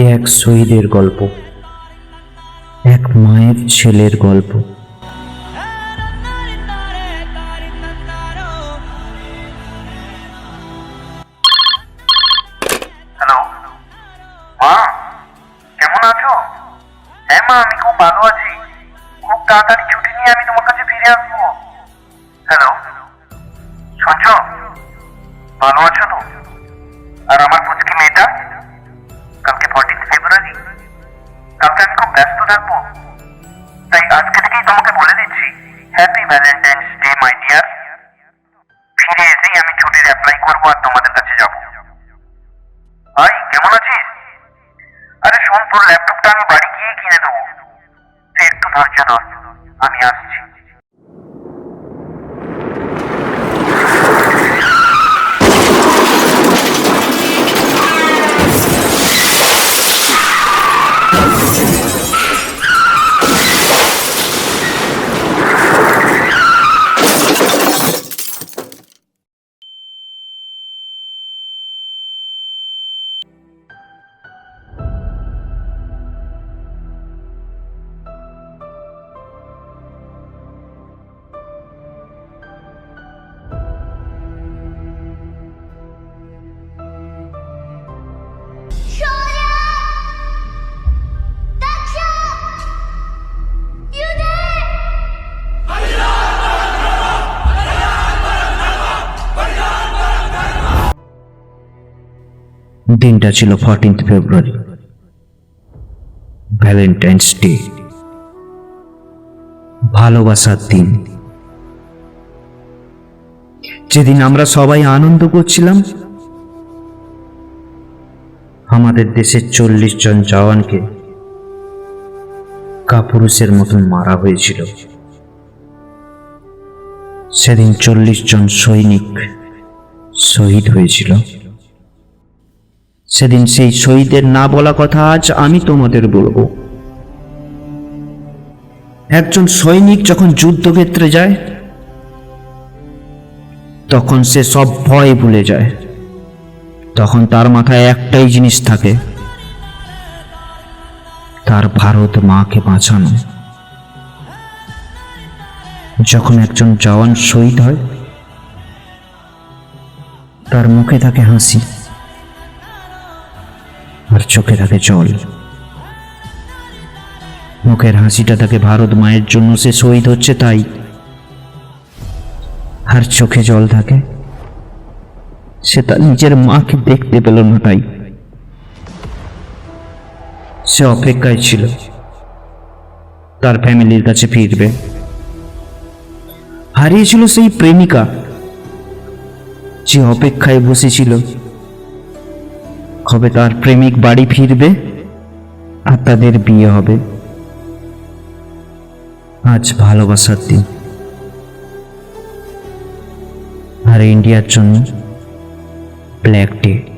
এ এক শহীদের গল্প, এক মায়ের ছেলের গল্প। হ্যালো, মা, কেমন আছো? হ্যাঁ মা, আমি খুব ভালো আছি। থাকব। তাই আজকে থেকেই তোমাকে বলে দিচ্ছি happy Valentine's day my dear ফিরে এসেই আমি ছুটির অ্যাপ্লাই করব আর তোমাদের কাছে যাব। ভাই, কেমন আছিস? আরে শোন, তোর ল্যাপটপটা আমি বাড়ি গিয়ে কিনে দেবো। তুই একটু ধৈর্য ধর, আমি আসছি। Shoya! দিনটা ছিল ফোরটিন্থ ফেব্রুয়ারি ভ্যালেন্টাইন্স ডে ভালোবাসার দিন। যেদিন আমরা সবাই আনন্দ করছিলাম, আমাদের দেশের চল্লিশ জন জওয়ানকে কাপুরুষের মতন মারা হয়েছিল। সেদিন চল্লিশ জন সৈনিক শহীদ হয়েছিল। সেদিন সেই শহীদের না বলা কথা আজ আমি তোমাদের বলব। একজন সৈনিক যখন যুদ্ধক্ষেত্রে যায়, তখন সে সব ভয় ভুলে যায়। তখন তার মাথায় একটাই জিনিস থাকে, তার ভারত মাকে বাঁচানো। যখন একজন জওয়ান শহীদ হয়, তার মুখে থাকে হাসি। আর চোখে থাকে জল। মুখের হাসিটা থাকে ভারত মায়ের জন্য সে শহীদ হচ্ছে তাই। আর চোখে জল থাকে। সে তার নিজের মাকে দেখতে পেল না তাই। সে অপেক্ষায় ছিল। তার ফ্যামিলির কাছে ফিরবে। হারিয়েছিল সেই প্রেমিকা। যে অপেক্ষায় বসেছিল। কবে তার প্রেমিক বাড়ি ফিরবে আর তাদের বিয়ে হবে। আজ ভালোবাসার দিন। আর ইন্ডিয়ার জন্য ব্ল্যাক ডে।